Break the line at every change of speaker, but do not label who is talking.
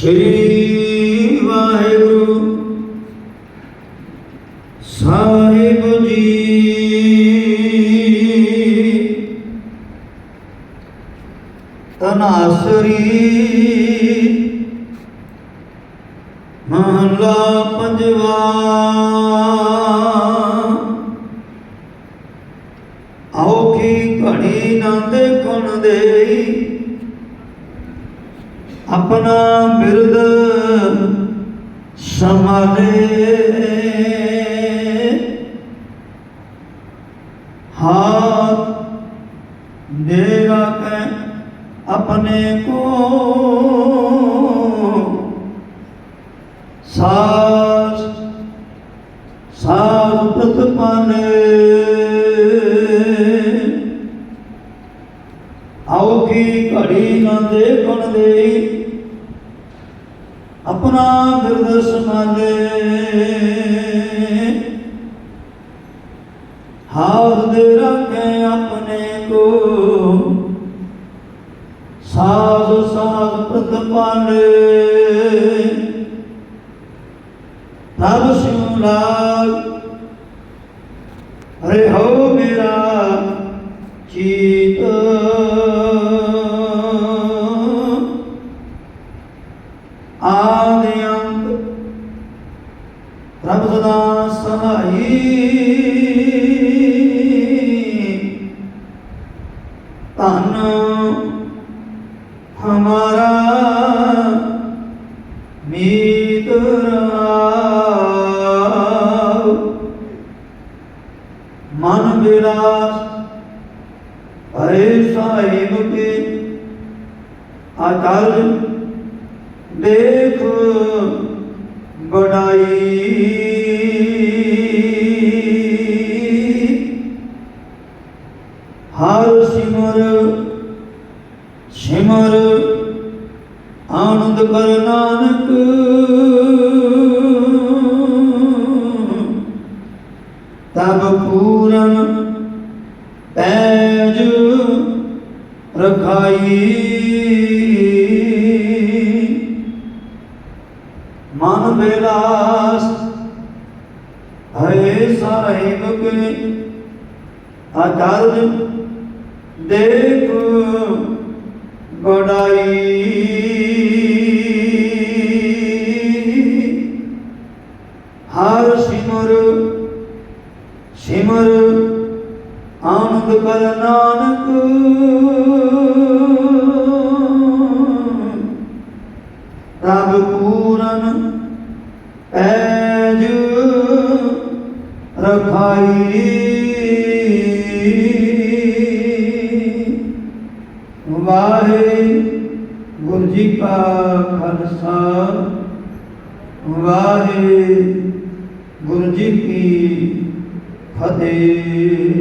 ਸ੍ਰੀ ਵਾਹਿਗੁਰੂ। ਸਾਹਿਬ ਜੀ। ਤਨਾਸਰੀ ਮਹਲਾ ਪੰਜਵਾ। ਕੀ ਘੜੀ ਨੰਦ ਦੇਖਣ ਦੇਈ। ਆਪਣਾ ਬਿਰਦ ਸੰਭਾਲੇ। ਹਾਥ ਦੇਗਾ ਰਾਖੇ ਆਪਣੇ ਕੋ ਸਾਸ ਸਾਸ ਪ੍ਰਤਪਾਲੇ। ਔਖੀ ਘੜੀ ਆਪਣਾ ਬਿਰਦ ਸੰਭਾਲੇ ਹਾਥ ਦੇ ਰੱਖੇ ਆਪਣੇ ਕੋ ਸਾਧ ਸਾਧ ਪ੍ਰਤਪਾਲੇ ਪ੍ਰਭ ਸਿਉ ਲਾਗ। ਹਰੇ ਪ੍ਰਭ ਸਦਾ ਸਹਾਈ। ਧੰਨ ਹਮਾਰਾ ਮੀਤ ਮਨ ਵਿਲਾਸ ਹਰੇ ਸਾਹਿਬ ਕੇ ਆਚਾਰ ਦੇਖ ਬੜਾਈ ਹਰ ਸਿਮਰ ਸਿਮਰ ਆਨੰਦ ਕਰ ਨਾਨਕ। ਤਬ ਪੂਰਨ ਪੈਜ ਰਖਾਈ। ਮਨ ਬਿਲਾਸ ਹੈ ਸਾਹਿਬ ਕੇ ਆਚਾਰਜ ਦੇਖ ਬੜਾਈ ਹਰ ਸਿਮਰ ਸਿਮਰ ਆਨੰਦ ਕਰ ਨਾਨਕ। ਰਖਾਈ। ਵਾਹਿਗੁਰੂ ਜੀ ਕਾ ਖਾਲਸਾ। ਵਾਹਿਗੁਰੂ ਜੀ ਕੀ ਫਤਿਹ।